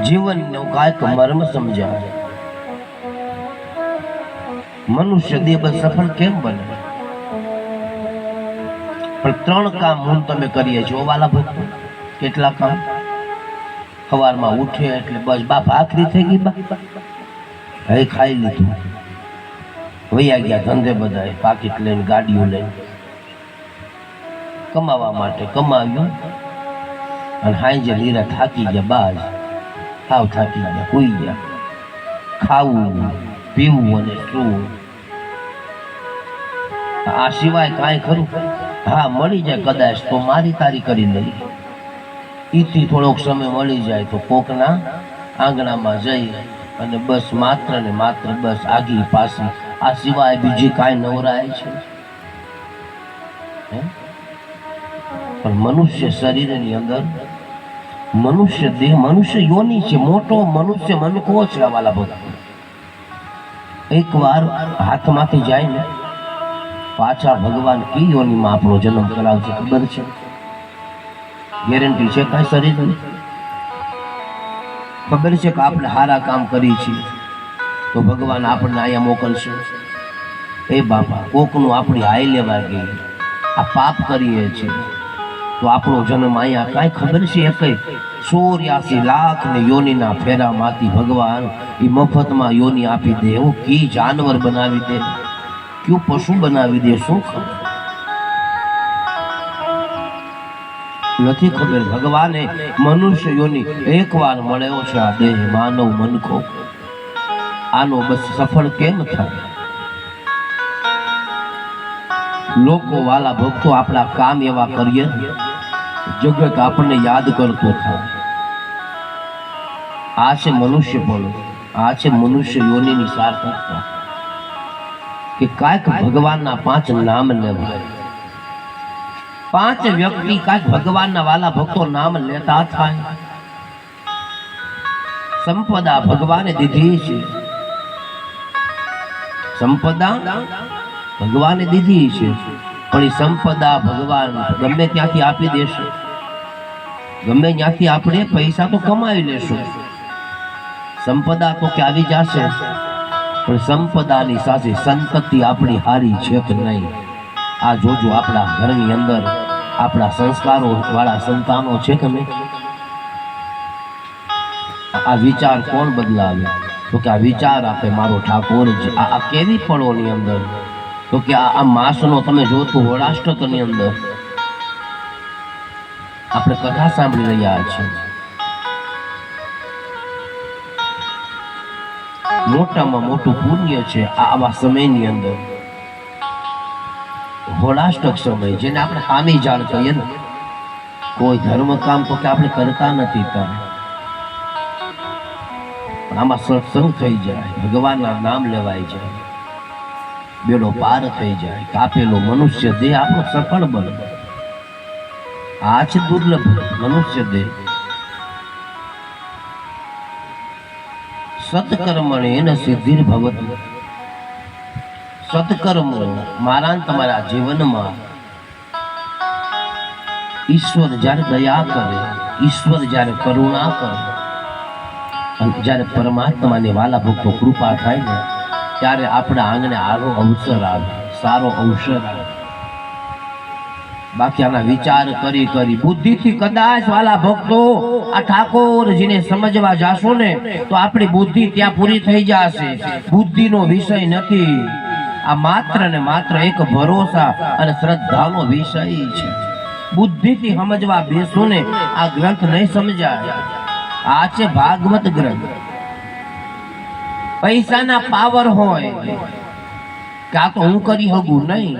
જીવનનો કાંઈક મર્મ સમજાવે મનુષ્ય દેવ સફળ કેમ બને? પણ ત્રણ કામ હું તમે કરીએ છો વાલા ભક્તો. કેટલા કામ? સવારમાં ઉઠે એટલે બસ બાપ આખરી થઈ ગઈ બા હવે ખાઈ લીધું. વૈયા ગયા ધંધે બધા પાકીટ લઈને, ગાડીઓ લઈને. કમાવા માટે કમાવ્યું અને હાંજે લીરા થાકી ગયા બાજ. સાવ થાકી ગયા હોઈ ગયા ખાવું પીવું અને સૂવું આ સિવાય કાંઈ ખરું હા મળી જાય કદાચ તો મારી તારી કરી લઈ ઈથી થોડોક સમય મળી જાય તો કોકના આંગણામાં જઈ અને બસ માત્ર ને માત્ર બસ આગી પાછી આ સિવાય બીજી કાંઈ નવરાય છે? પણ મનુષ્ય શરીરની અંદર મનુષ્ય દેહ મનુષ્ય યોની છે, મોટો મનુષ્ય મનકો છે વાલા ભક્તો એકવાર હાથમાંથી જાય ને પાછા ભગવાન કઈ યોનીમાં આપણો જન્મ કરાવશે, ખબર છે? ગેરંટી છે કાંઈ શરીરની? ખબર છે કે આપણે સારા કામ કરીએ છીએ? તો ભગવાન આપણને અહીંયા મોકલશે. એ બાપા, કોકનું આપણી હાઈ લેવા ગઈ. આ પાપ કરીએ છીએ. તો આપણો જન્મ અહીંયા કાંઈ ખબર છે એ કઈ? ચોર્યાસી લાખ ને યોનીના ફેરામાંથી ભગવાન એ મફતમાં યોની આપી દે. એવું કી જાનવર બનાવી દે. કયું પશુ બનાવી દે? શું ખબર? નથી ખબર. ભગવાને મનુષ્ય યોની એકવાર મળ્યો છે આ દેહ માનવ મનખો. આનો બસ સફળ કેમ થાય? લોકો વાલા ભક્તો આપણા કામ એવા કરીએ. જગત આપણને યાદ કરતો થાય આ છે મનુષ્ય પણ આ છે મનુષ્ય યોનિની સાર્થકતા. કે કાંઈક ભગવાનના પાંચ નામ લેવા પાંચ વ્યક્તિ કાંઈક ભગવાનના વાલા ભક્તો નામ લેતા થાય. સંપદા ભગવાને દીધી છે. સંપદા ભગવાને દીધી છે. પણ એ સંપદા ભગવાન ગમે ત્યાંથી આપી દેશે. ગમે ત્યાંથી આપણે પૈસા તો કમાવી લેશું. સંપદા તો કે આવી જશે. પણ સંપદાની સાથે સંતતિ આપણી હારી છે કે નહીં? આ જોજો આપણા ઘરની અંદર આપણા સંસ્કારો વાળા સંતાનો છે કે નહીં? આ વિચાર કોણ બદલાવે? તો કે આ વિચાર આપે મારો ઠાકોર આ કેવી ફળોની અંદર તો કે આ માસનો તમે જોતો હોળાષ્ટકની અંદર આપણે કથા સાંભળી રહ્યા છીએ. મોટામાં મોટું પુણ્ય છે આવા સમયની અંદર. હોળાષ્ટક સમય, જેને આપણે હામી જાણ કહીએ ને, કોઈ ધર્મ કામ તો કે આપણે કરતા નથી પણ આમાં સત્સંગ થઈ જાય, ભગવાનના નામ લેવાય જાય. બેડો પાર થઈ જાય, કાપેલો મનુષ્ય દેહ આપણો સફળ બને. આ છે દુર્લભ મનુષ્ય દેહ. સત્કર્મણે સિદ્ધિર ભગવત સત્કર્મ મારા તમારા જીવનમાં. ઈશ્વર જ્યારે દયા કરે, ઈશ્વર જ્યારે કરુણા કરે, અને જ્યારે પરમાત્માની વાલા ભક્તો કૃપા થાય ને ત્યારે આપણા આંગણે સારો અવસર આવે, સારો અવસર આવે. બાકી આના વિચાર કરી કરી, બુદ્ધિથી કદાચ વાલા ભક્તો આ ઠાકોરજીને સમજવા જાશો ને, તો આપણી બુદ્ધિ ત્યાં પૂરી થઈ જશે. બુદ્ધિનો વિષય નથી. આ માત્ર ને માત્ર એક ભરોસા અને શ્રદ્ધાનો વિષય છે. બુદ્ધિથી સમજવા બેસો ને, આ ગ્રંથ નહીં સમજાય. આ છે ભાગવત ગ્રંથ. પૈસાના પાવર હોય. કે આ તો હું કરી શકું? નહીં.